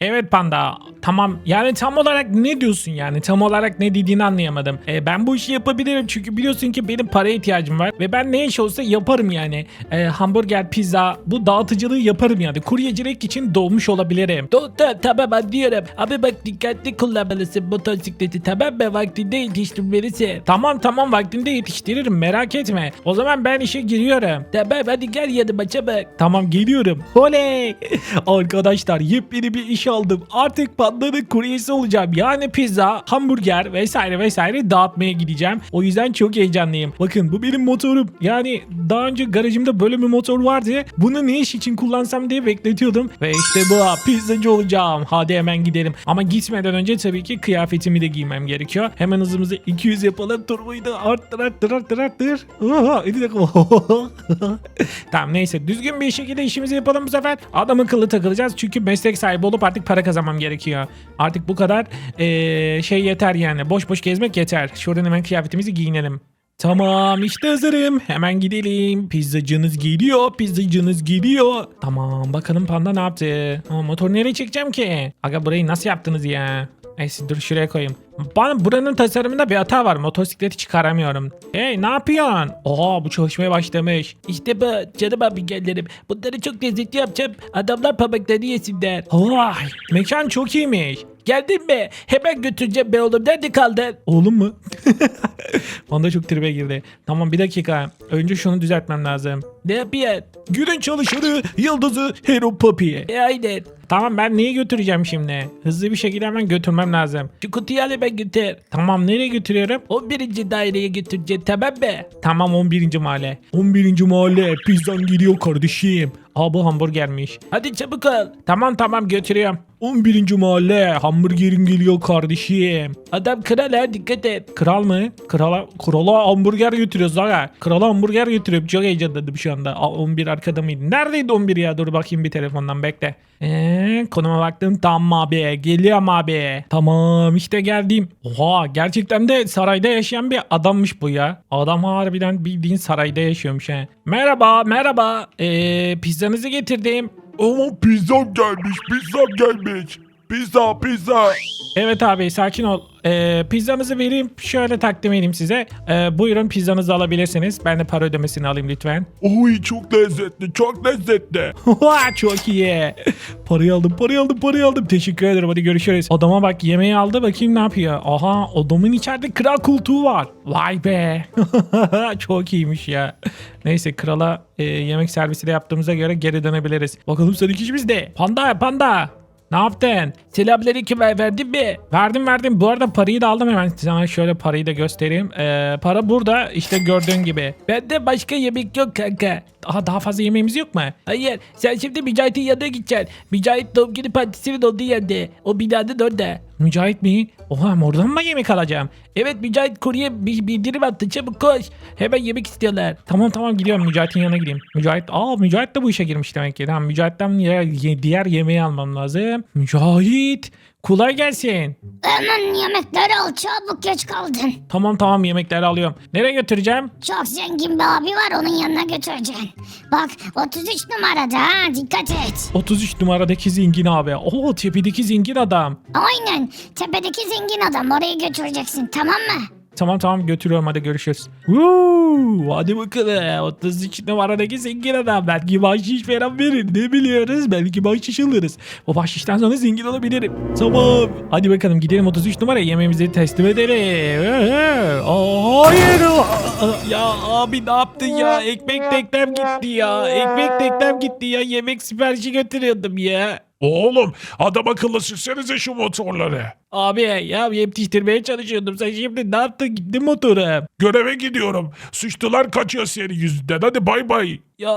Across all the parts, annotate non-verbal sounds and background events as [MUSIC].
Evet panda. Tamam. Yani tam olarak ne diyorsun yani? Tam olarak ne dediğini anlayamadım. E, ben bu işi yapabilirim çünkü biliyorsun ki benim paraya ihtiyacım var ve ben ne iş olsa yaparım yani. E, hamburger, pizza bu dağıtıcılığı yaparım yani. Kuryecilik için doğmuş olabilirim. Doktor tamam anlıyorum. Abi bak dikkatli kullanmalısın motosikleti tamam mı? Vaktinde yetiştirmelisin. Tamam tamam vaktinde yetiştiririm merak etme. O zaman ben işe giriyorum. Tamam hadi gel yanıma çabuk. Tamam geliyorum. Oley! [LAUGHS] Arkadaşlar yepyeni bir iş aldım. Artık pandanın kuryesi olacağım. Yani pizza, hamburger vesaire vesaire dağıtmaya gideceğim. O yüzden çok heyecanlıyım. Bakın bu benim motorum. Yani daha önce garajımda böyle bir motor vardı. Bunu ne iş için kullansam diye bekletiyordum. Ve işte bu pizzacı olacağım. Hadi hemen gidelim. Ama gitmeden önce tabii ki kıyafetimi de giymem gerekiyor. Hemen hızımızı 200 yapalım. Turboyu da arttır arttır arttır arttır. Oha, bir [LAUGHS] tamam neyse düzgün bir şekilde işimizi yapalım bu sefer. Adam akıllı takılacağız çünkü meslek sahibi olup artık para kazanmam gerekiyor. Artık bu kadar eee, şey yeter yani. Boş boş gezmek yeter. Şuradan hemen kıyafetimizi giyinelim. Tamam işte hazırım. Hemen gidelim. Pizzacınız geliyor. Pizzacınız geliyor. Tamam bakalım panda ne yaptı? Aa, motoru nereye çekeceğim ki? Aga burayı nasıl yaptınız ya? Neyse dur şuraya koyayım. Bana buranın tasarımında bir hata var. Motosikleti çıkaramıyorum. Hey ne yapıyorsun? Oha bu çalışmaya başlamış. İşte bu canım abi gellerim. Bunları çok lezzetli yapacağım. Adamlar pamuklarını yesinler. Vay mekan çok iyiymiş. Geldin mi? Hemen götüreceğim ben oğlum. Nerede kaldın? Oğlum mu? [LAUGHS] Onda çok tribe girdi. Tamam bir dakika. Önce şunu düzeltmem lazım. Ne yapıyorsun? Günün çalışanı yıldızı Hero Poppy. E aynen. Tamam ben neyi götüreceğim şimdi? Hızlı bir şekilde hemen götürmem lazım. Şu kutuyu al hemen götür. Tamam nereye götürüyorum? 11. daireye götüreceksin tamam mı? Tamam 11. mahalle. 11. mahalle pizzan geliyor kardeşim. Aa bu hamburgermiş. Hadi çabuk ol. Tamam tamam götürüyorum. 11. mahalle hamburgerin geliyor kardeşim. Adam kral ha dikkat et. Kral mı? Krala, krala hamburger götürüyoruz aga. Krala hamburger götürüyorum. Çok heyecanlandım şu anda. Aa, 11 arkada mıydı? Neredeydi 11 ya? Dur bakayım bir telefondan bekle. Eee konuma baktım. Tamam abi. Geliyorum abi. Tamam işte geldim. Oha gerçekten de sarayda yaşayan bir adammış bu ya. Adam harbiden bildiğin sarayda yaşıyormuş he. Merhaba merhaba. Eee pizzanızı getirdim. Ama pizzam gelmiş, pizzam gelmiş. Pizza, pizza. Evet abi sakin ol. Ee, pizzanızı vereyim. Şöyle takdim edeyim size. Ee, buyurun pizzanızı alabilirsiniz. Ben de para ödemesini alayım lütfen. Oy çok lezzetli, çok lezzetli. [LAUGHS] Çok iyi. Parayı aldım, parayı aldım, parayı aldım. Teşekkür ederim. Hadi görüşürüz. Adama bak yemeği aldı. Bakayım ne yapıyor. Aha adamın içeride kral koltuğu var. Vay be. [LAUGHS] Çok iyiymiş ya. Neyse krala e, yemek servisi de yaptığımıza göre geri dönebiliriz. Bakalım sıradaki işimiz de. Panda panda. Ne yaptın? Selamünaleyküm ver- verdin mi? Verdim verdim. Bu arada parayı da aldım hemen. Sana şöyle parayı da göstereyim. Ee, para burada işte gördüğün gibi. Bende başka yemek yok kanka. Aha daha fazla yemeğimiz yok mu? Hayır sen şimdi Mücahit'in yanına gideceksin. Mücahit doğum günü partisinin olduğu yerde. O binanın orada. Mücahit mi? Oha oradan mı yemek alacağım? Evet Mücahit kurye bir bildirim attı çabuk koş. Hemen yemek istiyorlar. Tamam tamam gidiyorum Mücahit'in yanına gideyim. Mücahit, aa Mücahit de bu işe girmiş demek ki. Tamam Mücahit'ten diğer yemeği almam lazım. Mücahit, kolay gelsin. Hemen yemekleri al çabuk geç kaldın. Tamam tamam yemekleri alıyorum. Nereye götüreceğim? Çok zengin bir abi var onun yanına götüreceksin. Bak 33 numarada ha dikkat et. 33 numaradaki zengin abi. Oo tepedeki zengin adam. Aynen tepedeki zengin adam oraya götüreceksin tamam mı? Tamam tamam götürüyorum hadi görüşürüz. Woo, hadi bakalım. 33 numaradaki zengin adam. Belki bahşiş falan verir. Ne biliyoruz? Belki bahşiş alırız. O bahşişten sonra zengin olabilirim. Tamam. Hadi bakalım gidelim 33 numara yemeğimizi teslim edelim. Hayır. Ya abi ne yaptın ya? Ekmek teknem gitti ya. Ekmek teknem gitti ya. Yemek siparişi götürüyordum ya. Oğlum adam akıllı sürsenize şu motorları. Abi ya yetiştirmeye çalışıyordum. Sen şimdi ne yaptın? Gitti motoru. Göreve gidiyorum. Suçlular kaçıyor senin yüzünden. Hadi bay bay. Ya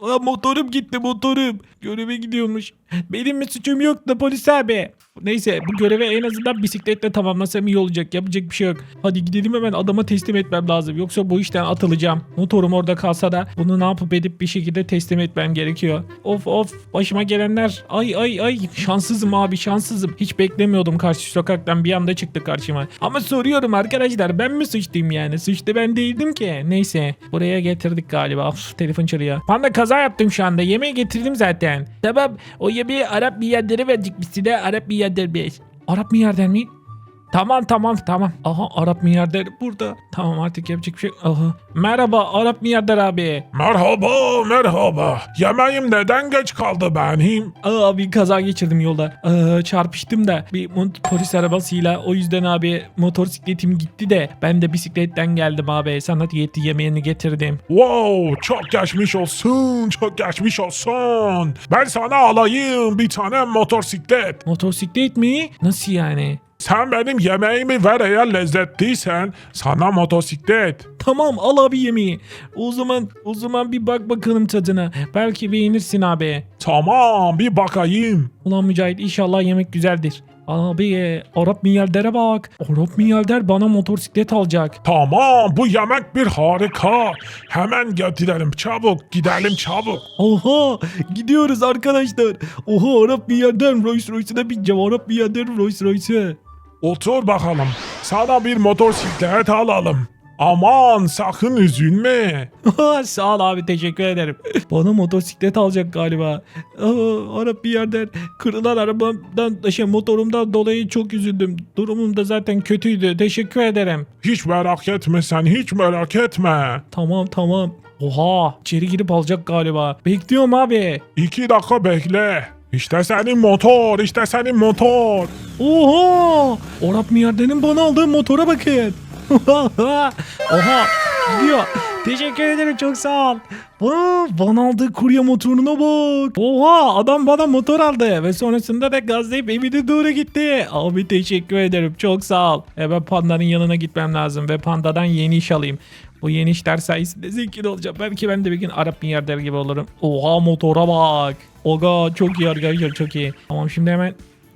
aa, motorum gitti motorum. Göreve gidiyormuş. Benim mi suçum yok da polis abi. Neyse bu görevi en azından bisikletle tamamlasam iyi olacak. Yapacak bir şey yok. Hadi gidelim hemen adama teslim etmem lazım. Yoksa bu işten atılacağım. Motorum orada kalsa da bunu ne yapıp edip bir şekilde teslim etmem gerekiyor. Of of başıma gelenler. Ay ay ay şanssızım abi şanssızım. Hiç beklemiyordum karşı sokaktan bir anda çıktı karşıma. Ama soruyorum arkadaşlar ben mi suçluyum yani? Suçlu ben değildim ki. Neyse buraya getirdik galiba. Of, telefon çalıyor. Ya. Panda kaza yaptım şu anda. Yemeği getirdim zaten. Tamam o yemeği Arap milyarderi verecek bize Arap milyarder beş. Arap milyarder mi? Tamam tamam tamam. Aha Arap milyarder burada. Tamam artık yapacak bir şey. Aha. Merhaba Arap milyarder abi. Merhaba merhaba. Yemeğim neden geç kaldı benim? Aa, abi kaza geçirdim yolda. Aa, çarpıştım da bir polis arabasıyla. O yüzden abi motosikletim gitti de ben de bisikletten geldim abi. Sana diyeti yemeğini getirdim. Wow çok geçmiş olsun çok geçmiş olsun. Ben sana alayım bir tane motosiklet. Motosiklet mi? Nasıl yani? Sen benim yemeğimi ver eğer lezzetliysen sana motosiklet. Tamam al abi yemeği. O zaman o zaman bir bak bakalım tadına. Belki beğenirsin abi. Tamam bir bakayım. Ulan Mücahit inşallah yemek güzeldir. Abi e, Arap milyardere bak. Arap milyarder bana motosiklet alacak. Tamam bu yemek bir harika. Hemen getirelim çabuk gidelim çabuk. Oha gidiyoruz arkadaşlar. Oha Arap milyarder Rolls Royce'ına bineceğim. Arap milyarder Rolls Royce'e. Otur bakalım. Sana bir motosiklet alalım. Aman sakın üzülme. [LAUGHS] Sağ ol abi teşekkür ederim. Bana motosiklet alacak galiba. Aa, Arap milyarder kırılan arabamdan şey motorumdan dolayı çok üzüldüm. Durumum da zaten kötüydü. Teşekkür ederim. Hiç merak etme sen hiç merak etme. Tamam tamam. Oha içeri girip alacak galiba. Bekliyorum abi. İki dakika bekle. İşte senin motor, işte senin motor. Oha! Arap milyarderin bana aldığı motora bakın. [LAUGHS] Oha! Gidiyor. Teşekkür ederim çok sağ ol. Aa, bana aldığı kurye motoruna bak. Oha adam bana motor aldı ve sonrasında da gazlayıp evine doğru gitti. Abi teşekkür ederim çok sağ ol. E ben pandanın yanına gitmem lazım ve pandadan yeni iş alayım. Bu yeni işler sayesinde zengin olacağım. Belki ben de bir gün Arap milyarder gibi olurum. Oha motora bak. Oga çok iyi arkadaşlar çok iyi. Tamam şimdi hemen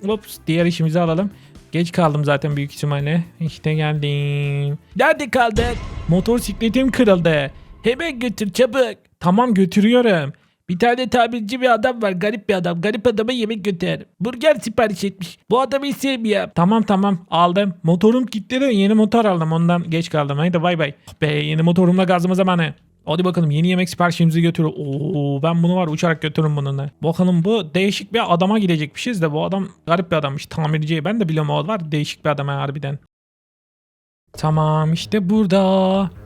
Ups, diğer işimizi alalım. Geç kaldım zaten büyük ihtimalle. İşte geldim. Nerede kaldın? Motosikletim kırıldı. Hemen götür çabuk. Tamam götürüyorum. Bir tane tabirci bir adam var garip bir adam. Garip adama yemek götür. Burger sipariş etmiş. Bu adamı hiç sevmiyorum. Tamam tamam aldım. Motorum gitti de yeni motor aldım. Ondan geç kaldım. Haydi bay bay. Be yeni motorumla gazlama zamanı. Hadi bakalım yeni yemek siparişimizi götür. Oo ben bunu var uçarak götürürüm bununla. Bakalım bu değişik bir adama gidecekmişiz de bu adam garip bir adammış. Tamirci. Ben de biliyorum o var. Değişik bir adam ha, harbiden. Tamam işte burada.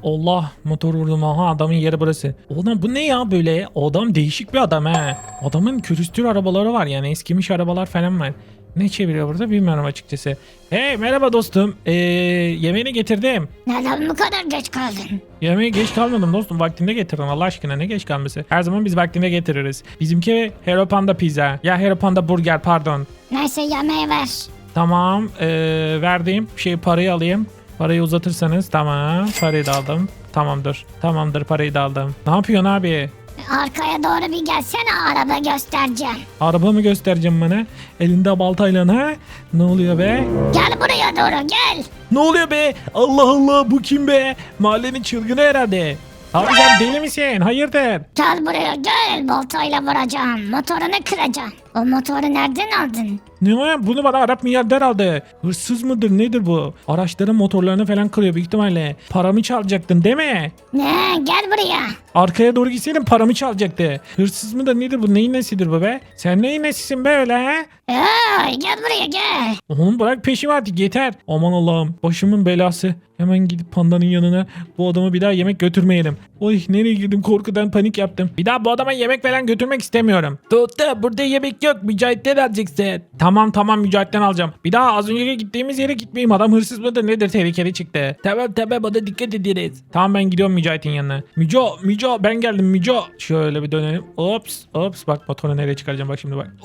Allah motor vurdum. Aha adamın yeri burası. Oğlum bu ne ya böyle? Adam değişik bir adam he. Adamın külüstür arabaları var yani eskimiş arabalar falan var. Ne çeviriyor burada bilmiyorum açıkçası. Hey merhaba dostum. Ee, yemeğini getirdim. Neden bu kadar geç kaldın? Yemeğe geç kalmadım dostum. Vaktinde getirdim Allah aşkına ne geç kalması. Her zaman biz vaktinde getiririz. Bizimki Hero Panda pizza. Ya Hero Panda burger pardon. Neyse yemeği ver. Tamam ee, verdiğim şey parayı alayım. Parayı uzatırsanız tamam. Parayı da aldım. Tamamdır. Tamamdır parayı da aldım. Ne yapıyorsun abi? Arkaya doğru bir gelsene araba göstereceğim. Araba mı göstereceğim bana? Elinde baltayla ha? Ne oluyor be? Gel buraya doğru gel. Ne oluyor be? Allah Allah bu kim be? Mahallenin çılgını herhalde. Abi sen deli misin? Hayırdır? Gel buraya gel. Baltayla vuracağım. Motorunu kıracağım. O motoru nereden aldın? Ne var? Bunu bana Arap milyarder aldı. Hırsız mıdır nedir bu? Araçların motorlarını falan kırıyor büyük ihtimalle. Paramı çalacaktın değil mi? Ne? Gel buraya. Arkaya doğru gitseydin paramı çalacaktı. Hırsız mıdır nedir bu? Neyin nesidir bu be? Sen neyin nesisin be öyle? Ay, gel buraya gel. Oğlum bırak peşimi artık yeter. Aman Allah'ım başımın belası. Hemen gidip pandanın yanına bu adamı bir daha yemek götürmeyelim. Oy nereye girdim korkudan panik yaptım. Bir daha bu adama yemek falan götürmek istemiyorum. Tuğta burada yemek yok. Mücahit'ten alacaksın. Tamam tamam Mücahit'ten alacağım. Bir daha az önceki gittiğimiz yere gitmeyeyim. Adam hırsız mıdır nedir tehlikeli çıktı. Tamam tamam ona dikkat ederiz. Tamam ben gidiyorum Mücahit'in yanına. Müco, Müco ben geldim Müco. Şöyle bir dönelim. Ops, ops bak motoru nereye çıkaracağım bak şimdi bak.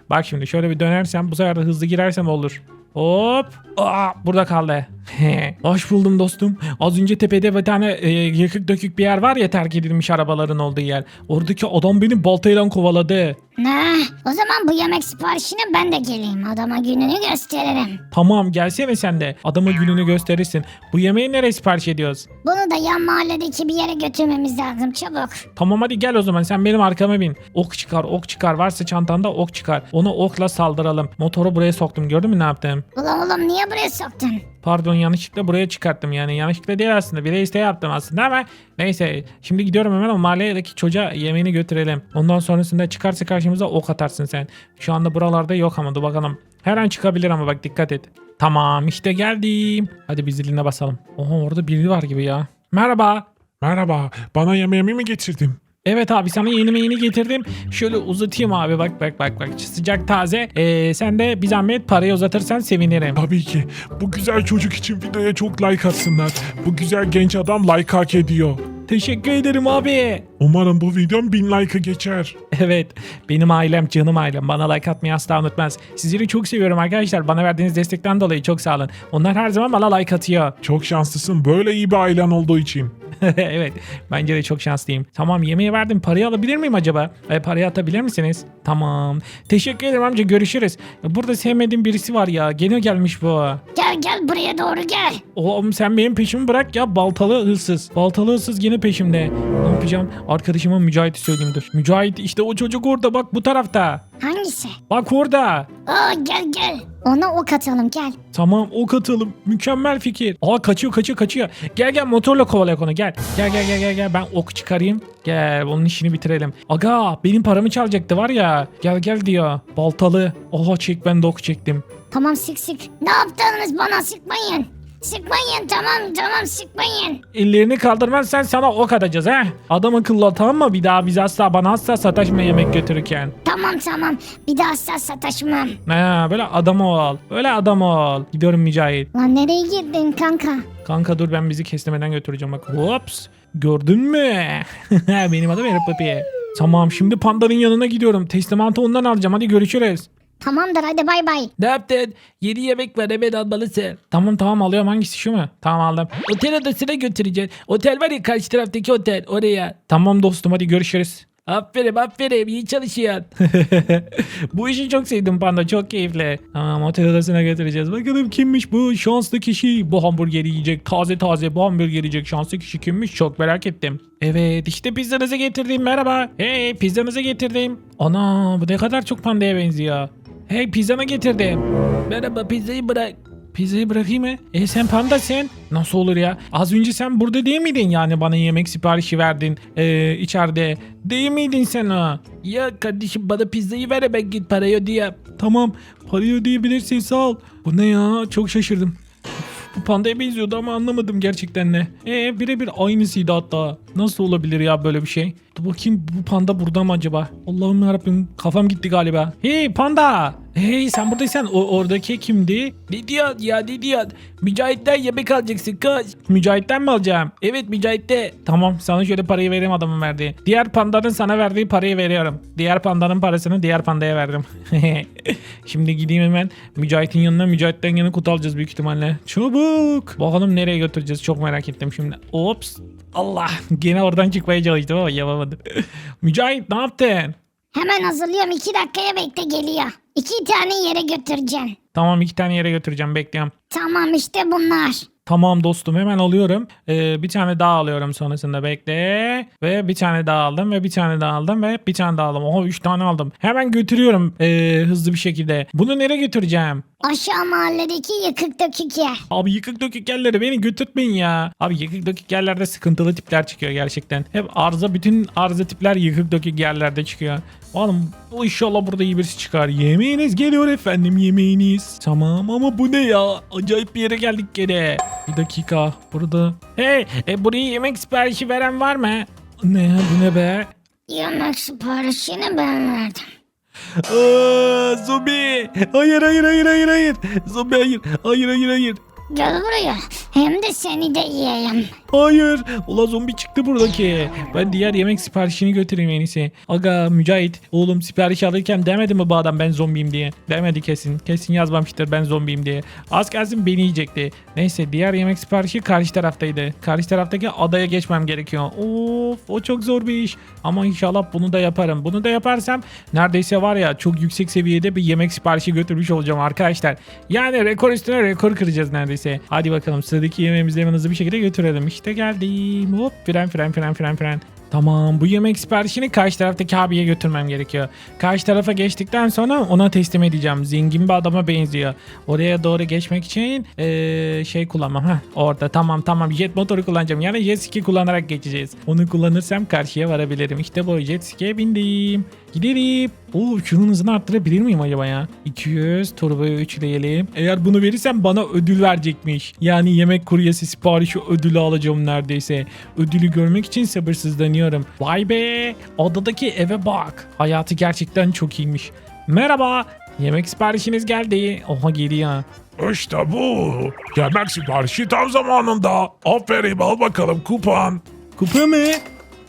[LAUGHS] bak şimdi şöyle bir dönersem bu sefer de hızlı girersem olur. Hop. Aa, burada kaldı. [LAUGHS] Hoş buldum dostum. Az önce tepede bir tane e, yıkık dökük bir yer var ya terk edilmiş arabaların olduğu yer. Oradaki adam beni baltayla kovaladı. Ne? O zaman bu yemek siparişine ben de geleyim. Adama gününü gösteririm. Tamam gelsene sen de. Adama gününü gösterirsin. Bu yemeği nereye sipariş ediyoruz? Bunu da yan mahalledeki bir yere götürmemiz lazım çabuk. Tamam hadi gel o zaman sen benim arkama bin. Ok çıkar ok çıkar varsa çantanda ok çıkar. Onu okla saldıralım. Motoru buraya soktum gördün mü ne yaptım? Ulan oğlum niye buraya soktun? Pardon yanlışlıkla buraya çıkarttım yani yanlışlıkla değil aslında bir iste yaptım aslında ama neyse şimdi gidiyorum hemen o mahalledeki çocuğa yemeğini götürelim. Ondan sonrasında çıkarsa karşımıza ok atarsın sen. Şu anda buralarda yok ama dur bakalım. Her an çıkabilir ama bak dikkat et. Tamam işte geldim. Hadi bir ziline basalım. Oha orada biri var gibi ya. Merhaba. Merhaba, bana yemeğimi mi getirdin? Evet abi sana yeni yeni getirdim. Şöyle uzatayım abi bak bak bak bak sıcak taze. Ee, sen de bir zahmet parayı uzatırsan sevinirim. Tabii ki. Bu güzel çocuk için videoya çok like atsınlar. Bu güzel genç adam like hak ediyor. Teşekkür ederim abi. Umarım bu videom 1000 like'ı geçer. Evet benim ailem canım ailem bana like atmayı asla unutmaz. Sizleri çok seviyorum arkadaşlar bana verdiğiniz destekten dolayı çok sağ olun. Onlar her zaman bana like atıyor. Çok şanslısın böyle iyi bir ailen olduğu için. [LAUGHS] evet bence de çok şanslıyım. Tamam yemeği verdim parayı alabilir miyim acaba? E, parayı atabilir misiniz? Tamam. Teşekkür ederim amca görüşürüz. Burada sevmediğim birisi var ya gene gelmiş bu. Gel gel buraya doğru gel. Oğlum sen benim peşimi bırak ya baltalı hırsız. Baltalı hırsız peşimde. Ne yapacağım? Arkadaşıma Mücahit'i söyleyeyim dur. Mücahit işte o çocuk orada bak bu tarafta. Hangisi? Bak orada. Aa gel gel. Ona ok atalım gel. Tamam ok atalım. Mükemmel fikir. Aa kaçıyor kaçıyor kaçıyor. Gel gel motorla kovalayak onu gel. Gel gel gel gel gel ben ok çıkarayım. Gel onun işini bitirelim. Aga benim paramı çalacaktı var ya. Gel gel diyor. Baltalı. Oha çek ben de ok çektim. Tamam sık sık. Ne yaptınız bana sıkmayın. Sıkmayın tamam tamam sıkmayın. Ellerini kaldırmazsan sana ok atacağız ha. Adam akıllı ol, tamam mı? Bir daha bize asla bana asla sataşma yemek götürürken. Tamam tamam. Bir daha asla sataşmam. Ha, böyle adam ol. Böyle adam ol. Gidiyorum Mücahit. Lan nereye girdin kanka? Kanka dur ben bizi kestirmeden götüreceğim bak. Hops. Gördün mü? [LAUGHS] Benim adım Erip Papi. Tamam şimdi pandanın yanına gidiyorum. Teslimatı ondan alacağım. Hadi görüşürüz. Tamamdır hadi bay bay. Ne yaptın? Yeni yemek var hemen almalısın. Tamam tamam alıyorum. Hangisi şu mu? Tamam aldım. Otel odasına götüreceksin. Otel var ya karşı taraftaki otel oraya. Tamam dostum hadi görüşürüz. Aferin aferin iyi çalışıyorsun. [LAUGHS] bu işi çok sevdim panda çok keyifli. Tamam otel odasına götüreceğiz. Bakalım kimmiş bu şanslı kişi. Bu hamburgeri yiyecek taze taze bu hamburger yiyecek şanslı kişi kimmiş çok merak ettim. Evet işte pizzanızı getirdim merhaba. Hey pizzanızı getirdim. Ana bu ne kadar çok pandaya benziyor. Hey pizzanı getirdim. Merhaba pizzayı bırak. Pizzayı bırakayım mı? E sen pandasın. Nasıl olur ya? Az önce sen burada değil miydin yani bana yemek siparişi verdin ee, içeride. Değil miydin sen o? Ya kardeşim bana pizzayı ver hemen git parayı ödeyeyim. Tamam parayı ödeyebilirsin sağ ol. Bu ne ya çok şaşırdım. Bu pandaya benziyordu ama anlamadım gerçekten ne. Ee birebir aynısıydı hatta. Nasıl olabilir ya böyle bir şey? Dur bakayım bu panda burada mı acaba? Allah'ım yarabbim kafam gitti galiba. Hey panda! Hey sen buradaysan o oradaki kimdi? Diyorsun ya diyorsun? Mücahit'ten yemek alacaksın kaç. Mücahit'ten mi alacağım? Evet Mücahit'te. Tamam sana şöyle parayı vereyim adamın verdiği. Diğer pandanın sana verdiği parayı veriyorum. Diğer pandanın parasını diğer pandaya verdim. [LAUGHS] Şimdi gideyim hemen Mücahit'in yanına. Mücahit'ten yine kutu alacağız büyük ihtimalle. Çabuk. Bakalım nereye götüreceğiz çok merak ettim şimdi. Ops. Allah. Gene oradan çıkmaya çalıştım ama yapamadım. [LAUGHS] Mücahit ne yaptın? Hemen hazırlıyorum iki dakikaya bekle geliyor. İki tane yere götüreceğim. Tamam iki tane yere götüreceğim bekliyorum. Tamam işte bunlar. Tamam dostum hemen alıyorum. Ee, bir tane daha alıyorum sonrasında bekle. Ve bir tane daha aldım ve bir tane daha aldım ve bir tane daha aldım. Oha 3 tane aldım. Hemen götürüyorum ee, hızlı bir şekilde. Bunu nereye götüreceğim? Aşağı mahalledeki yıkık dökük yer. Abi yıkık dökük yerlere beni götürtmeyin ya. Abi yıkık dökük yerlerde sıkıntılı tipler çıkıyor gerçekten. Hep arıza bütün arıza tipler yıkık dökük yerlerde çıkıyor. Oğlum inşallah burada iyi birisi çıkar. Yemeğiniz geliyor efendim yemeğiniz. Tamam ama bu ne ya? Acayip bir yere geldik gene. Bir dakika burada. Hey e, buraya yemek siparişi veren var mı? Ne bu ne be? Yemek siparişini ben verdim. Aa, zombi. Hayır hayır hayır hayır hayır. Zombi hayır. Hayır hayır hayır. Gel buraya. Hem de seni de yiyeyim. Hayır. Ula zombi çıktı buradaki. Ben diğer yemek siparişini götüreyim en iyisi. Aga Mücahit. Oğlum sipariş alırken demedi mi bu adam ben zombiyim diye. Demedi kesin. Kesin yazmamıştır ben zombiyim diye. Az gelsin beni yiyecekti. Neyse diğer yemek siparişi karşı taraftaydı. Karşı taraftaki adaya geçmem gerekiyor. Of o çok zor bir iş. Ama inşallah bunu da yaparım. Bunu da yaparsam neredeyse var ya çok yüksek seviyede bir yemek siparişi götürmüş olacağım arkadaşlar. Yani rekor üstüne rekor kıracağız neredeyse. Hadi bakalım sıradaki yemeğimizi hemen bir şekilde götürelim. İşte geldim. Hop fren fren fren fren fren. Tamam bu yemek siparişini karşı taraftaki abiye götürmem gerekiyor. Karşı tarafa geçtikten sonra ona teslim edeceğim. Zengin bir adama benziyor. Oraya doğru geçmek için eee, şey kullanmam. Heh, orada tamam tamam jet motoru kullanacağım. Yani jet ski kullanarak geçeceğiz. Onu kullanırsam karşıya varabilirim. İşte bu jet ski'ye bindim. Gidelim. Oo şunun hızını arttırabilir miyim acaba ya? 200 turboyu üçleyelim. Eğer bunu verirsem bana ödül verecekmiş. Yani yemek kuryesi siparişi ödülü alacağım neredeyse. Ödülü görmek için sabırsızlanıyorum. Vay be! Odadaki eve bak. Hayatı gerçekten çok iyiymiş. Merhaba. Yemek siparişiniz geldi. Oha geliyor. İşte bu. Yemek siparişi tam zamanında. Aferin al bakalım kupan. Kupa mı?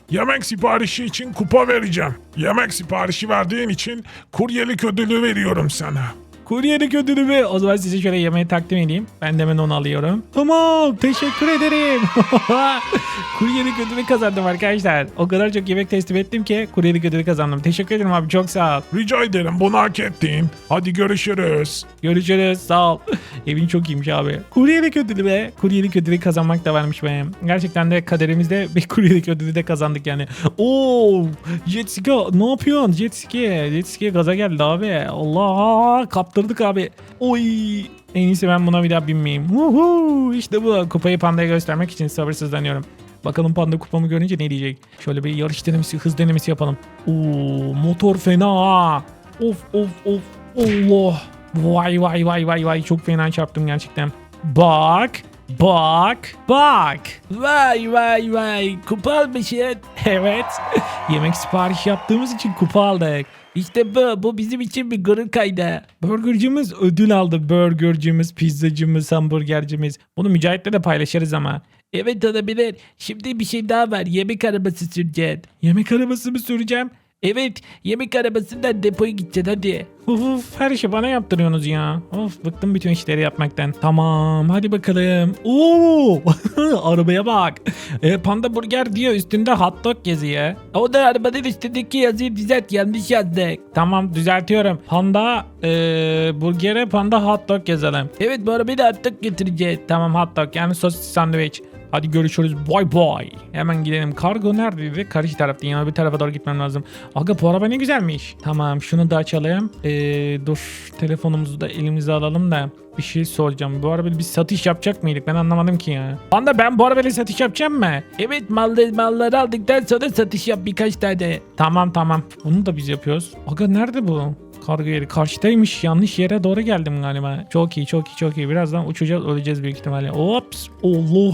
Yemek siparişi için kupa vereceğim. Yemek siparişi verdiğin için kuryelik ödülü veriyorum sana. Kuryelik ödülümü. O zaman size şöyle yemeği takdim edeyim. Ben de hemen onu alıyorum. Tamam. Teşekkür ederim. [LAUGHS] kuryelik ödülü kazandım arkadaşlar. O kadar çok yemek teslim ettim ki kuryelik ödülü kazandım. Teşekkür ederim abi. Çok sağ ol. Rica ederim bunu hak ettin. Hadi görüşürüz. Görüşürüz. Sağ ol. [LAUGHS] Evin çok iyiymiş abi. Kuryelik ödülü be. Kuryelik ödülü kazanmak da varmış benim. Gerçekten de kaderimizde [LAUGHS] bir kuryelik ödülü de kazandık yani. Oo, jet ski ne yapıyorsun? Jet ski. Jet ski gaza geldi abi. Allah kaptırdık abi. Oy. En iyisi ben buna bir daha binmeyeyim. Uhu, işte bu. Kupayı pandaya göstermek için sabırsızlanıyorum. Bakalım panda kupamı görünce ne diyecek? Şöyle bir yarış denemesi, hız denemesi yapalım. Oo, motor fena. Of of of. Allah. Vay vay vay vay vay çok fena çarptım gerçekten. Bak. Bak. Bak. Vay vay vay kupa almışsın. [LAUGHS] Evet. Yemek sipariş yaptığımız için kupa aldık. İşte bu bu bizim için bir gurur kaydı. Burgercimiz ödül aldı. Burgercimiz, pizzacımız, hamburgercimiz. Bunu Mücahit'le de paylaşırız ama. Evet olabilir. Şimdi bir şey daha var. Yemek arabası süreceksin. Yemek arabası mı süreceğim? Evet yemek arabasından depoya gideceksin hadi. Of her işi bana yaptırıyorsunuz ya. Of bıktım bütün işleri yapmaktan. Tamam hadi bakalım. Oo [LAUGHS] arabaya bak. E, Panda Burger diyor üstünde hot dog yazıyor. O da arabanın üstündeki yazıyı düzelt yanlış yazdık. Tamam düzeltiyorum. Panda e, burgere panda hot dog yazalım. Evet bu arabayı da artık getireceğiz. Tamam hot dog yani sosis sandviç. Hadi görüşürüz. Bye bye. Hemen gidelim. Kargo neredeydi? Karşı tarafta. Yani bir tarafa doğru gitmem lazım. Aga bu araba ne güzelmiş. Tamam şunu da açalım. Ee, dur telefonumuzu da elimize alalım da bir şey soracağım. Bu arabayla biz satış yapacak mıydık? Ben anlamadım ki ya. Panda ben bu arabayla satış yapacağım mı? Evet malları, malları aldıktan sonra satış yap birkaç tane. Tamam tamam. Bunu da biz yapıyoruz. Aga nerede bu? Kargo yeri karşıdaymış. Yanlış yere doğru geldim galiba. Çok iyi çok iyi çok iyi. Birazdan uçacağız öleceğiz büyük ihtimalle. Ops. Allah.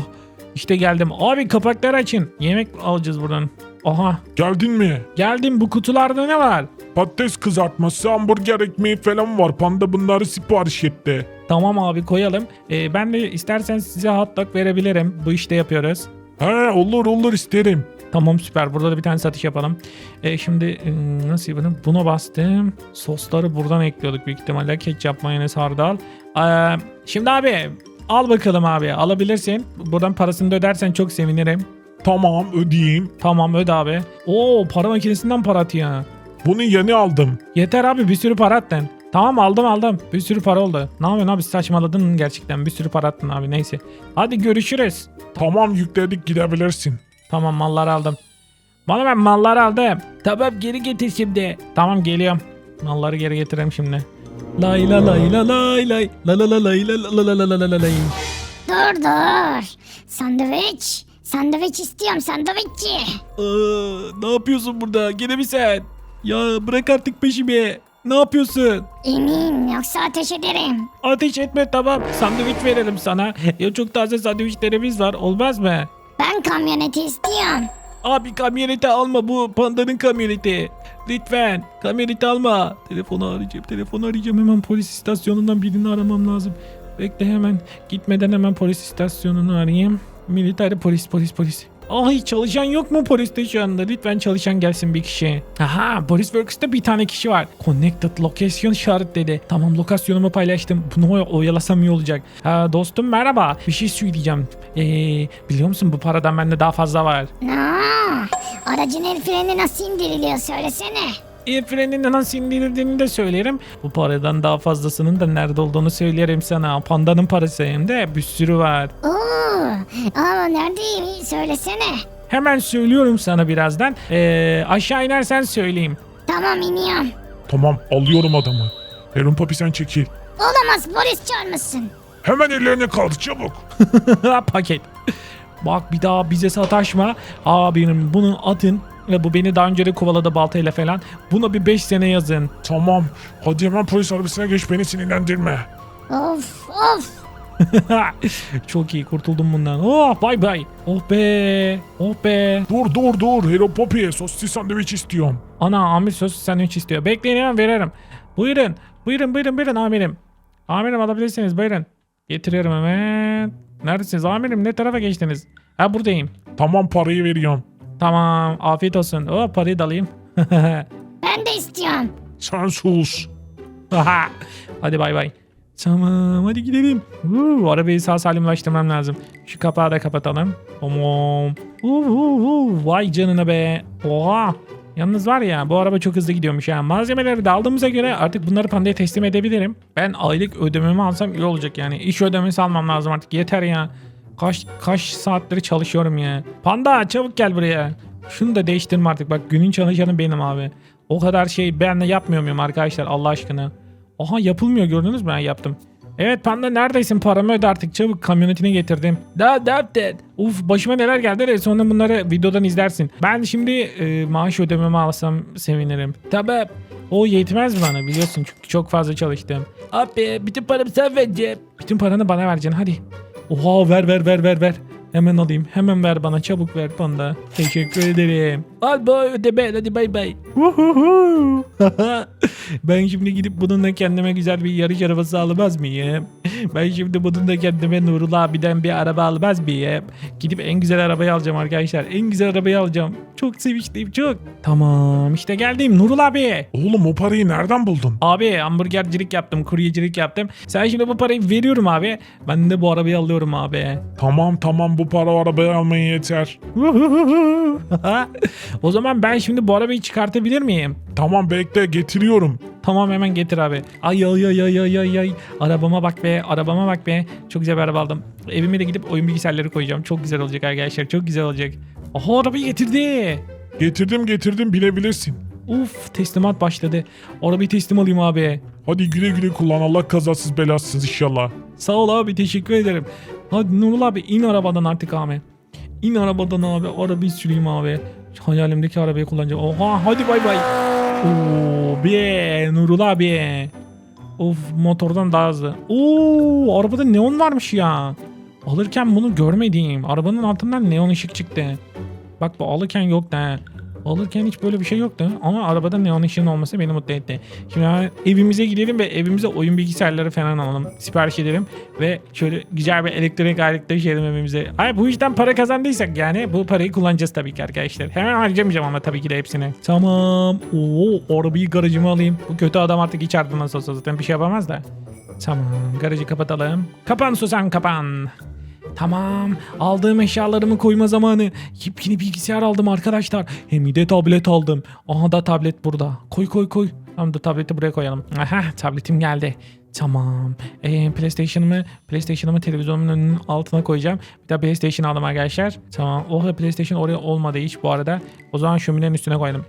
İşte geldim. Abi kapakları açın. Yemek alacağız buradan. Aha. Geldin mi? Geldim. Bu kutularda ne var? Patates kızartması, hamburger ekmeği falan var. Panda bunları sipariş etti. Tamam abi koyalım. Ee, ben de istersen size hot dog verebilirim. Bu işte yapıyoruz. He olur olur isterim. Tamam süper. Burada da bir tane satış yapalım. Ee, şimdi e, nasıl yapalım? Buna bastım. Sosları buradan ekliyorduk büyük ihtimalle. Ketçap, mayonez, hardal. Ee, şimdi abi al bakalım abi. Alabilirsin. Buradan parasını da ödersen çok sevinirim. Tamam ödeyeyim. Tamam öde abi. Oo para makinesinden para atıyor. Bunu yeni aldım. Yeter abi bir sürü para attın. Tamam aldım aldım. Bir sürü para oldu. Ne yapıyorsun abi saçmaladın gerçekten. Bir sürü para attın abi neyse. Hadi görüşürüz. Tamam yükledik gidebilirsin. Tamam malları aldım. Bana ben malları aldım. Tamam geri getir şimdi. Tamam geliyorum. Malları geri getireyim şimdi. Lay la lay la lay lay la la la lay la la la la la la la lay. Dur dur. Sandviç. Sandviç istiyorum sandviççi. Aa, ne yapıyorsun burada? Gene mi sen? Ya bırak artık peşimi. Ne yapıyorsun? İnin yoksa ateş ederim. Ateş etme tamam. Sandviç verelim sana. Ya çok taze sandviçlerimiz var. Olmaz mı? Ben kamyoneti istiyorum. Abi kamyoneti alma bu pandanın kamyoneti. Lütfen kamyoneti alma. Telefonu arayacağım. Telefonu arayacağım. Hemen polis istasyonundan birini aramam lazım. Bekle hemen. Gitmeden hemen polis istasyonunu arayayım. Militer polis polis polis. Ay çalışan yok mu poliste şu anda? Lütfen çalışan gelsin bir kişi. Aha Polis Works'ta bir tane kişi var. Connected location işaret dedi. Tamam lokasyonumu paylaştım. Bunu oy- oyalasam iyi olacak. Ha, dostum merhaba. Bir şey söyleyeceğim. Ee, biliyor musun bu paradan bende daha fazla var. Aa, aracın el freni nasıl indiriliyor söylesene. El frenini nasıl indirildiğini de söylerim. Bu paradan daha fazlasının da nerede olduğunu söylerim sana. Pandanın parası hem de bir sürü var. Oo, ama nerede söylesene. Hemen söylüyorum sana birazdan. Ee, aşağı inersen söyleyeyim. Tamam iniyorum. Tamam alıyorum adamı. Harun Papi sen çekil. Olamaz polis çağırmışsın. Hemen ellerine kaldı çabuk. [LAUGHS] Paket. Bak bir daha bize sataşma. Abinin bunu atın. Ve bu beni daha önce de kovaladı baltayla falan. Buna bir 5 sene yazın. Tamam. Hadi hemen polis arabasına geç beni sinirlendirme. Of of. [LAUGHS] Çok iyi kurtuldum bundan. Oh bay bay. Oh be. Oh be. Dur dur dur. Harun Papi sosisli sandviç istiyorum. Ana amir söz sandviç istiyor. Bekleyin hemen veririm. Buyurun. Buyurun buyurun buyurun amirim. Amirim alabilirsiniz buyurun. Getiriyorum hemen. Neredesiniz amirim ne tarafa geçtiniz? Ha buradayım. Tamam parayı veriyorum. Tamam afiyet olsun. Oh parayı da alayım. [LAUGHS] Ben de istiyorum. Sen sus. Hadi bay bay. Tamam hadi gidelim. Uuu, arabayı sağ salimlaştırmam lazım. Şu kapağı da kapatalım. Tamam. Uuu, vay canına be. Oha. Yalnız var ya bu araba çok hızlı gidiyormuş ya. Malzemeleri de aldığımıza göre artık bunları pandaya teslim edebilirim. Ben aylık ödememi alsam iyi olacak yani. İş ödemesi almam lazım artık yeter ya. Kaç kaç saatleri çalışıyorum ya. Panda çabuk gel buraya. Şunu da değiştirme artık bak günün çalışanı benim abi. O kadar şey ben de yapmıyor muyum arkadaşlar Allah aşkına. Aha yapılmıyor gördünüz mü ben yaptım. Evet panda neredesin paramı öde artık çabuk kamyonetini getirdim. Da da da. Uf başıma neler geldi de sonra bunları videodan izlersin. Ben şimdi e, maaş ödememi alsam sevinirim. Tamam. O yetmez bana biliyorsun çünkü çok fazla çalıştım. Abi bütün paramı sen vereceksin. Bütün paranı bana vereceksin hadi. Oha ver ver ver ver ver. Hemen alayım. Hemen ver bana çabuk ver panda. Teşekkür ederim. Al bu ödeme hadi bay bay. [LAUGHS] Ben şimdi gidip bununla kendime güzel bir yarış arabası almaz mıyım? Ben şimdi bununla kendime Nurullah abiden bir araba almaz mıyım? Gidip en güzel arabayı alacağım arkadaşlar. En güzel arabayı alacağım. Çok sevinçliyim çok. Tamam işte geldim Nurullah abi. Oğlum o parayı nereden buldun? Abi hamburgercilik yaptım, kuryecilik yaptım. Sen şimdi bu parayı veriyorum abi. Ben de bu arabayı alıyorum abi. Tamam tamam bu para o arabayı almaya yeter. [LAUGHS] o zaman ben şimdi bu arabayı çıkartabilir miyim? Tamam bekle getiriyorum. Tamam hemen getir abi. Ay ay ay ay ay ay ay. Arabama bak be, arabama bak be. Çok güzel bir araba aldım. Evime de gidip oyun bilgisayarları koyacağım. Çok güzel olacak arkadaşlar. Çok güzel olacak. Aha arabayı getirdi. Getirdim getirdim bilebilirsin. Uf teslimat başladı. Arabayı teslim alayım abi. Hadi güle güle kullan Allah kazasız belasız inşallah. Sağ ol abi teşekkür ederim. Hadi Nurul abi in arabadan artık abi. İn arabadan abi arabayı süreyim abi. Hayalimdeki arabayı kullanacağım. Oha hadi bay bay. Oo be Nurul abi. Of motordan daha hızlı. Oo arabada neon varmış ya. Alırken bunu görmedim. Arabanın altından neon ışık çıktı. Bak bu alırken yoktu ha. Alırken hiç böyle bir şey yoktu ama arabada neon ışığın olması beni mutlu etti. Şimdi evimize gidelim ve evimize oyun bilgisayarları falan alalım. Sipariş edelim ve şöyle güzel bir elektronik alet taşıyalım evimize. Ay bu işten para kazandıysak yani bu parayı kullanacağız tabii ki arkadaşlar. Hemen harcamayacağım ama tabii ki de hepsini. Tamam. Oo arabayı garajıma alayım. Bu kötü adam artık içeride nasıl olsa zaten bir şey yapamaz da. Tamam garajı kapatalım. Kapan Susan kapan. Tamam. Aldığım eşyalarımı koyma zamanı. Yepyeni bilgisayar aldım arkadaşlar. Hem de tablet aldım. Aha da tablet burada. Koy koy koy. Tamam da tableti buraya koyalım. Aha tabletim geldi. Tamam. Ee, PlayStation'ımı PlayStation'ımı televizyonumun önünün altına koyacağım. Bir de PlayStation aldım arkadaşlar. Tamam. Oh PlayStation oraya olmadı hiç bu arada. O zaman şöminenin üstüne koydum.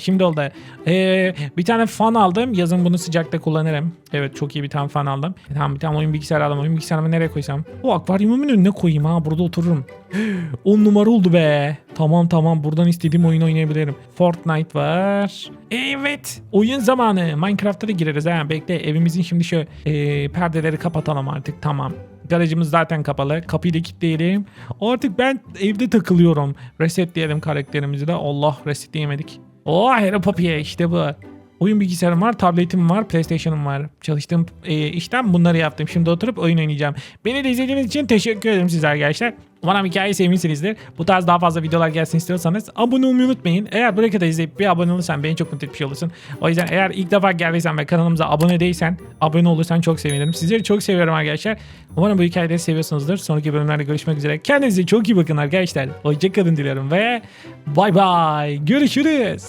Şimdi oldu. Ee, bir tane fan aldım. Yazın bunu sıcakta kullanırım. Evet çok iyi bir tane fan aldım. E, tamam bir tane oyun bilgisayarı aldım. Oyun bilgisayarımı nereye koysam? O akvaryumumun önüne koyayım ha. Burada otururum. [GASPS] 10 numara oldu be. Tamam tamam buradan istediğim oyunu oynayabilirim. Fortnite var. Evet. Oyun zamanı. Minecraft'a da gireriz ha. Bekle evimizin şimdi şu e, perdeleri kapatalım artık. Tamam. Garajımız zaten kapalı. Kapıyı da kilitleyelim. Artık ben evde takılıyorum. Resetleyelim karakterimizi de. Allah resetleyemedik. Oh Hero Poppy'e işte bu. Oyun bilgisayarım var, tabletim var, PlayStation'ım var. Çalıştığım e, işten bunları yaptım. Şimdi oturup oyun oynayacağım. Beni de izlediğiniz için teşekkür ederim size arkadaşlar. Umarım hikayeyi sevmişsinizdir. Bu tarz daha fazla videolar gelsin istiyorsanız abone olmayı unutmayın. Eğer buraya kadar izleyip bir abone olursan beni çok mutlu etmiş olursun. O yüzden eğer ilk defa geldiysen ve kanalımıza abone değilsen abone olursan çok sevinirim. Sizleri çok seviyorum arkadaşlar. Umarım bu hikayeleri seviyorsunuzdur. Sonraki bölümlerde görüşmek üzere. Kendinize çok iyi bakın arkadaşlar. Hoşçakalın diliyorum ve bay bay. Görüşürüz.